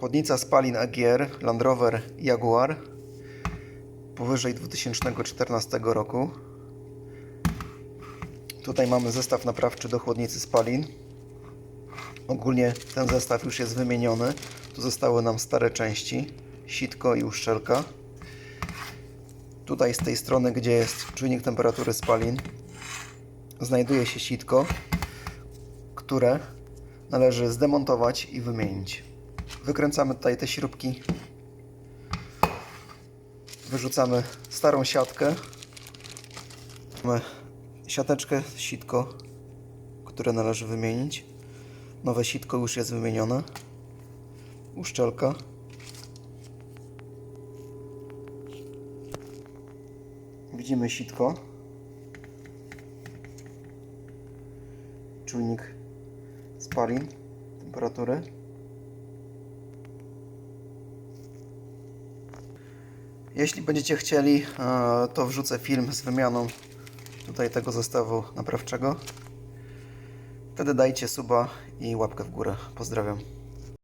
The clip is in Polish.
Chłodnica spalin AGR Land Rover Jaguar powyżej 2014 roku. Tutaj mamy zestaw naprawczy do chłodnicy spalin. Ogólnie ten zestaw już jest wymieniony. Tu zostały nam stare części, sitko i uszczelka. Tutaj z tej strony, gdzie jest czujnik temperatury spalin, znajduje się sitko, które należy zdemontować i wymienić. Wykręcamy tutaj te śrubki. Wyrzucamy starą siatkę. Mamy siateczkę, sitko, które należy wymienić. Nowe sitko już jest wymienione. Uszczelka. Widzimy sitko. Czujnik spalin, temperatury. Jeśli będziecie chcieli, e, to wrzucę film z wymianą tutaj tego zestawu naprawczego. Wtedy dajcie suba i łapkę w górę. Pozdrawiam.